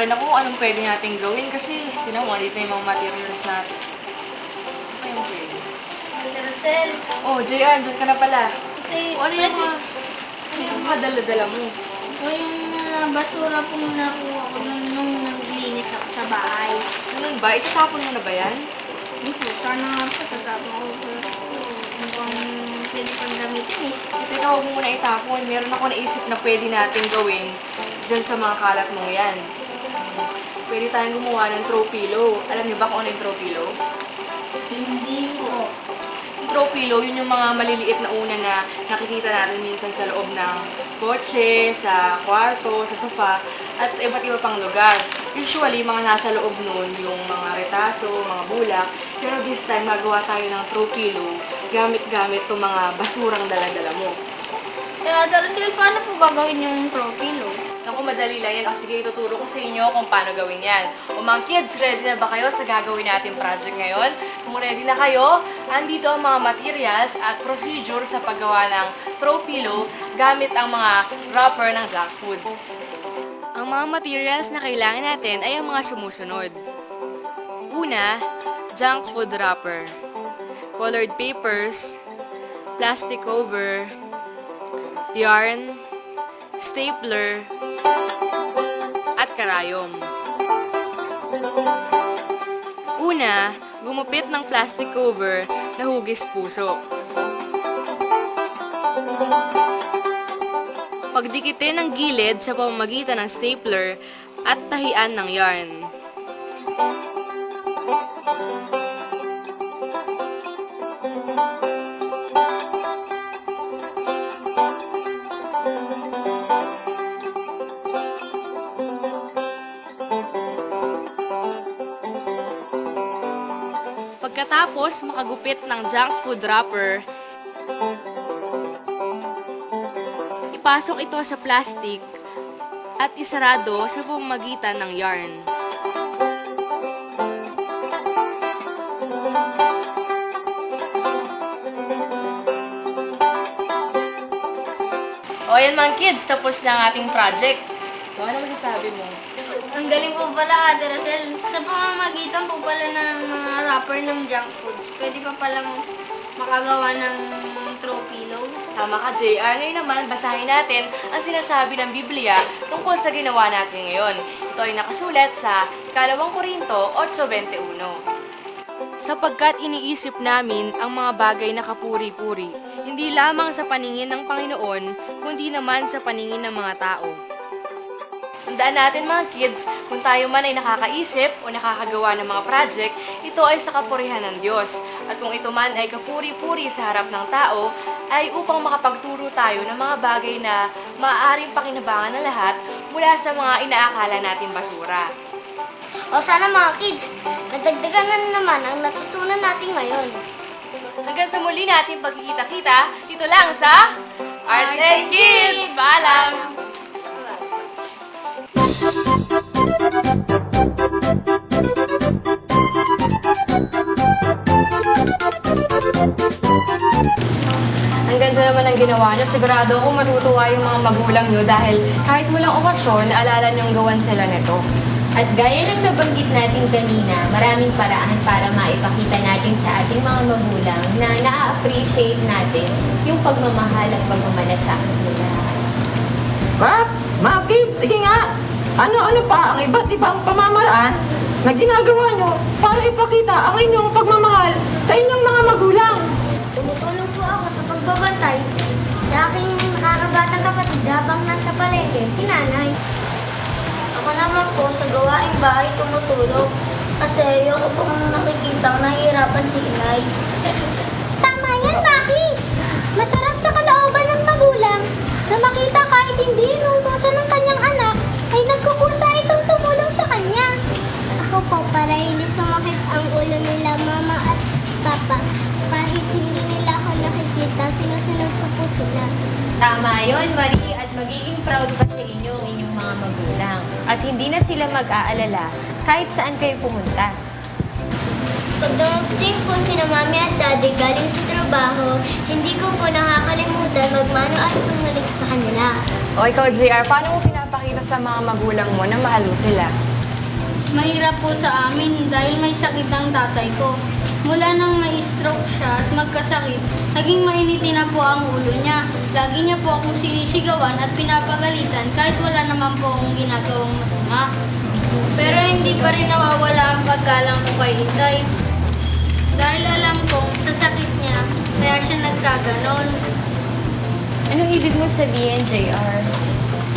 na rin ako kung anong pwede natin gawin kasi tinan mo, dito yung mga materials natin. Ano yung pwede? Ate Rosel. Oh, JR, dyan ka na pala. Ate, O, ano yung mga, ano yung mga dala-dala mo? O yung mga basura po nakuha ko nung, nung naglinis ako sa bahay. Ganun ba? Itatapon mo na ba yan? Hindi po, sana nga po tatapon ko. Mukhang pwede pang gamitin eh. Teka, huwag mo muna itapon. Meron ako naisip na pwede natin gawin dyan sa mga kalat mong yan. Pwede tayong gumawa ng throw pillow. Alam niyo ba kung ano yung throw pillow? Hindi po. Yung throw pillow, yun yung mga maliliit na una na nakikita natin minsan sa loob ng kotse, sa kwarto, sa sofa, at sa iba't iba pang lugar. Usually, mga nasa loob nun, yung mga retaso, mga bulak. Pero this time, gagawa tayo ng throw pillow gamit-gamit itong mga basurang dala-dala mo. Eh, Rosel, paano po gagawin yung trophy lo? Naku, madali lang yan. O sige, ituturo ko sa inyo kung paano gawin yan. O mga kids, ready na ba kayo sa gagawin natin project ngayon? Kung ready na kayo, andito ang mga materials at procedure sa paggawa ng throw pillow gamit ang mga wrapper ng junk foods. Ang mga materials na kailangan natin ay ang mga sumusunod. Una, junk food wrapper. Colored papers, plastic cover, yarn, stapler, karayom. Una, gumupit ng plastic cover na hugis puso. Pagdikitin ang gilid sa pamamagitan ng stapler at tahian ng yarn. Pagkatapos makagupit ng junk food wrapper, ipasok ito sa plastic at isarado sa pamamagitan ng yarn. O yan mga kids, tapos na ang ating project. Ano masasabi mo? Ang galing po pala, Ate Rosel. Sa pamamagitan po pala ng mga wrapper ng junk foods, pwede pa palang makagawa ng lo. Tama ka, JR. Ngayon naman, basahin natin ang sinasabi ng Biblia tungkol sa ginawa natin ngayon. Ito ay nakasulat sa Kalawang Korinto 8.21. Sapagkat iniisip namin ang mga bagay na kapuri-puri, hindi lamang sa paningin ng Panginoon, kundi naman sa paningin ng mga tao. Tandaan natin mga kids, kung tayo man ay nakakaisip o nakakagawa ng mga project, ito ay sa kapurihan ng Diyos. At kung ito man ay kapuri-puri sa harap ng tao, ay upang makapagturo tayo ng mga bagay na maaaring pakinabangan ng lahat mula sa mga inaakala nating basura. O sana mga kids, nadagdagan na naman ang natutunan natin ngayon. Hanggang sa muli natin pagkikita-kita, dito lang sa Arts and Kids! Paalam! Ginawa niyo. Sigurado ako matutuwa yung mga magulang niyo dahil kahit walang okasyon, naalala niyong gawan sila nito. At gaya ng nabanggit natin kanina, maraming paraan para maipakita natin sa ating mga magulang na na-appreciate natin yung pagmamahal at pagmamalasakit nila. Rap, mga kids, sige nga. Ano-ano pa ang iba't ibang pamamaraan na ginagawa nyo para ipakita ang inyong pagmamahal sa inyong mga magulang. Tumutulong po ako sa pagbabantay aking nakakabatang kapatid habang nasa palengke, si nanay. Ako naman po sa gawaing bahay tumutulong kasi ayoko pong nakikita nahihirapan si inay. Tama yan, Maki! Masarap sa kalooban ng magulang na makita kahit hindi inuutosan ng kanyang anak ay nagkukusa itong tumulong sa kanya. Ako po, para hindi sumakit ang ulo nila, mama ko po sila. Tama yon Marie, at magiging proud pa sa inyo ang inyong mga magulang. At hindi na sila mag-aalala kahit saan kayo pumunta. Pag dumating po si na mami at daddy galing sa trabaho, hindi ko po nakakalimutan magmano at humalik sa kanila. O ikaw, JR, paano mo pinapakita sa mga magulang mo na mahal mo sila? Mahirap po sa amin dahil may sakit ang tatay ko. Mula nang may stroke siya at magkasakit, naging mainitin na po ang ulo niya. Lagi niya po akong sinisigawan at pinapagalitan kahit wala naman po akong ginagawang masama. Pero hindi pa rin nawawala ang paggalang ko kay Itay. Dahil alam kong sa sakit niya, kaya siya nagkaganon. Anong ibig mo sabihin, JR?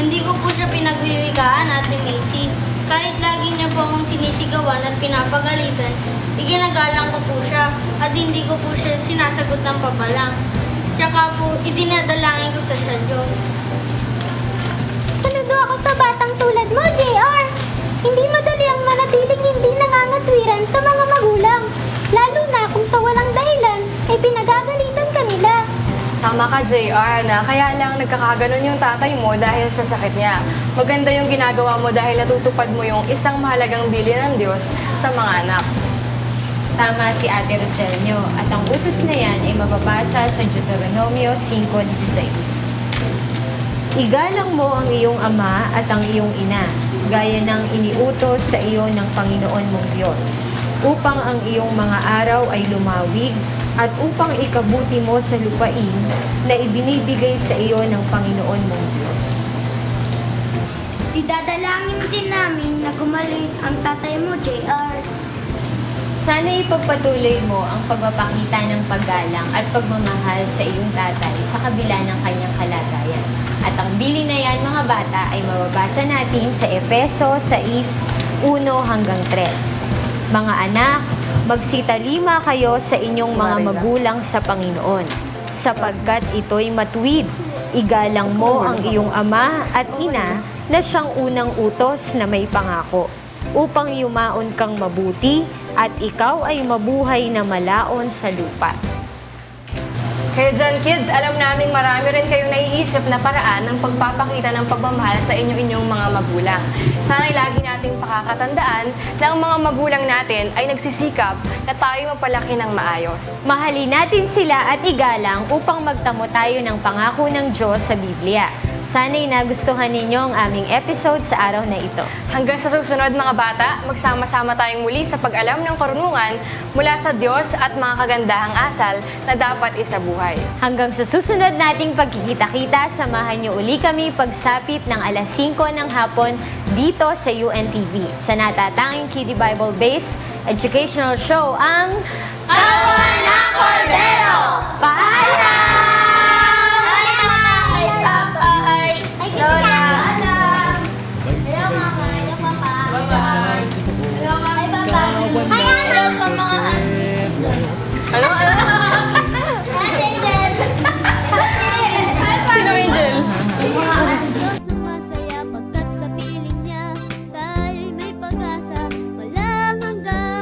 Hindi ko po siya pinagwiwigaan, Ate Macy. Kahit lagi niya po akong sinisigawan at pinapagalitan, iginagalang ko po siya at hindi ko po siya sinasagot ng papalang. Tsaka po, idinadalangin ko sa siya Diyos. Saludo ako sa batang tulad mo, JR. Hindi madali ang manatiling hindi nangangatwiran sa mga magulang. Lalo na kung sa walang dahilan ay pinagagalitan ka nila. Tama ka, JR, na kaya lang nagkakaganon yung tatay mo dahil sa sakit niya. Maganda yung ginagawa mo dahil natutupad mo yung isang mahalagang bilin ng Diyos sa mga anak. Tama si Ate Roselio at ang utos na yan ay mababasa sa Deuteronomio 5.16. Igalang mo ang iyong ama at ang iyong ina, gaya ng iniutos sa iyo ng Panginoon mong Diyos, upang ang iyong mga araw ay lumawig at upang ikabuti mo sa lupain na ibinibigay sa iyo ng Panginoon mong Diyos. Idadalangin din namin na gumaling ang tatay mo, JR. Sana ipagpatuloy mo ang pagpapakita ng paggalang at pagmamahal sa iyong tatay sa kabila ng kanyang kalagayan. At ang bili na yan mga bata ay mababasa natin sa Efeso 6, 1 hanggang 3. Mga anak, magsitalima kayo sa inyong mga magulang sa Panginoon, sapagkat ito'y matuwid. Igalang mo ang iyong ama at ina na siyang unang utos na may pangako upang yumaon kang mabuti at ikaw ay mabuhay na malaon sa lupa. Kaya dyan, kids, alam naming marami rin kayong naiisip na paraan ng pagpapakita ng pagmamahal sa inyong-inyong mga magulang. Sana'y lagi nating pakakatandaan na ang mga magulang natin ay nagsisikap na tayo mapalaki ng maayos. Mahalin natin sila at igalang upang magtamo tayo ng pangako ng Diyos sa Biblia. Sana'y nagustuhan ninyo ang aming episode sa araw na ito. Hanggang sa susunod mga bata, magsama-sama tayong muli sa pag-alam ng karunungan mula sa Diyos at mga kagandahang asal na dapat isabuhay. Hanggang sa susunod nating pagkikita-kita, samahan niyo uli kami pagsapit ng alas 5 ng hapon dito sa UNTV sa natatanging Kiddie Bible Based Educational Show ang Kawan ng Cordero! Paalam! Hi, Hello sa mga Ano? Ano?